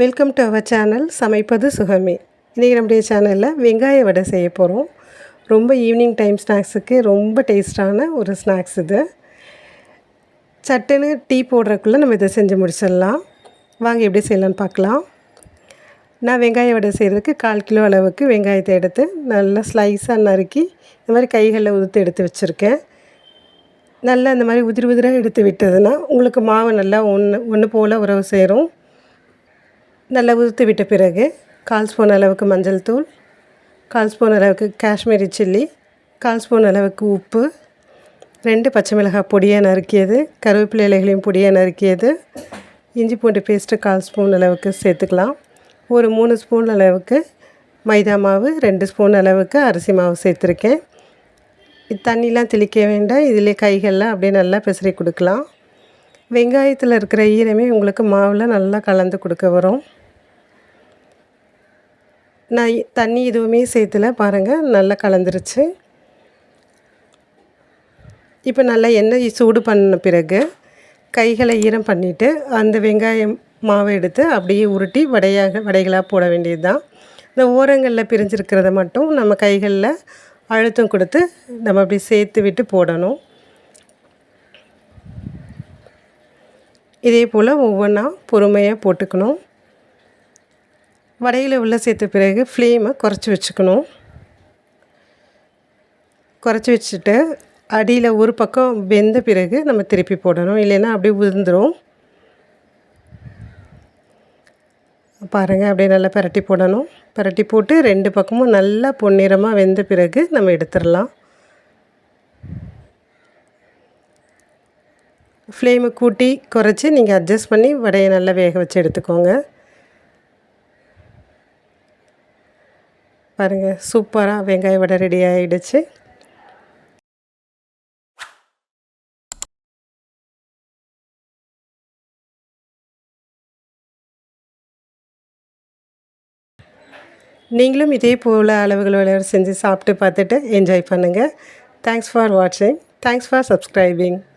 Welcome to our channel சமைப்பது சுகமே. இன்றைக்கி நம்முடைய சேனலில் வெங்காய வடை செய்ய போகிறோம் ரொம்ப ஈவினிங் டைம் ஸ்நாக்ஸுக்கு ரொம்ப டேஸ்டான ஒரு ஸ்நாக்ஸ் இது. சட்டுன்னு டீ போடுறதுக்குள்ளே நம்ம இதை செஞ்சு முடிச்சிடலாம். வாங்க எப்படி செய்யலான்னு பார்க்கலாம். நான் வெங்காய வடை செய்கிறதுக்கு கால் கிலோ அளவுக்கு வெங்காயத்தை எடுத்து நல்லா ஸ்லைஸாக நறுக்கி இந்த மாதிரி கைகளில் உதுத்து எடுத்து வச்சுருக்கேன். நல்லா இந்த மாதிரி உதிரி உதிராக எடுத்து விட்டதுன்னா உங்களுக்கு மாவு நல்லா ஒன்று ஒன்று போல் உறவு சேரும். நல்லா உதுத்து விட்ட பிறகு கால் ஸ்பூன் அளவுக்கு மஞ்சள் தூள் கால் ஸ்பூன் அளவுக்கு காஷ்மீரி சில்லி கால் ஸ்பூன் அளவுக்கு உப்பு ரெண்டு பச்சை மிளகாய் பொடியாக நறுக்கியது கருவேப்பிலை இலைகளையும் பொடியாக நறுக்கியது இஞ்சி பூண்டு பேஸ்ட்டு கால் ஸ்பூன் அளவுக்கு சேர்த்துக்கலாம். ஒரு மூணு ஸ்பூன் அளவுக்கு மைதா மாவு ரெண்டு ஸ்பூன் அளவுக்கு அரிசி மாவு சேர்த்துருக்கேன். தண்ணிலாம் தெளிக்க வேண்டாம் இதிலே கைகளில் அப்படியே நல்லா பிசறி கொடுக்கலாம். வெங்காயத்தில் இருக்கிற ஈரமே உங்களுக்கு மாவில் நல்லா கலந்து கொடுக்க வரும். நான் தண்ணி எதுவுமே சேர்த்துல பாருங்கள் நல்லா கலந்துருச்சு. இப்போ நல்லா எண்ணெய் சூடு பண்ண பிறகு கைகளை ஈரம் பண்ணிவிட்டு அந்த வெங்காயம் மாவை எடுத்து அப்படியே உருட்டி வடையாக வடைகளாக போட வேண்டியது தான் இந்த ஓரங்களில் பிரிஞ்சிருக்கிறத மட்டும் நம்ம கைகளில் அழுத்தம் கொடுத்து நம்ம அப்படி சேர்த்து விட்டு போடணும். இதே போல் ஒவ்வொன்றா பொறுமையாக போட்டுக்கணும். வடையில் உள்ள சேர்த்த பிறகு ஃப்ளேமை குறைச்சி வச்சுக்கணும். குறைச்சி வச்சுட்டு அடியில் ஒரு பக்கம் வெந்த பிறகு நம்ம திருப்பி போடணும். இல்லைன்னா அப்படியே உதிர்ந்துடும் பாருங்கள் அப்படியே நல்லா பரட்டி போடணும். பரட்டி போட்டு ரெண்டு பக்கமும் நல்லா பொன்னிறமாக வெந்த பிறகு நம்ம எடுத்துடலாம். ஃப்ளேமை கூட்டி குறைச்சி நீங்கள் அட்ஜஸ்ட் பண்ணி வடையை நல்லா வேக வச்சு எடுத்துக்கோங்க. பாருங்கள் சூப்பராக வெங்காய வடை ரெடி ஆகிடுச்சு நீங்களும் இதே போல் அளவுகள் விளையாட செஞ்சு சாப்பிட்டு பார்த்துட்டு என்ஜாய் பண்ணுங்கள் தேங்க்ஸ் ஃபார் வாட்சிங் தேங்க்ஸ் ஃபார் சப்ஸ்கிரைபிங்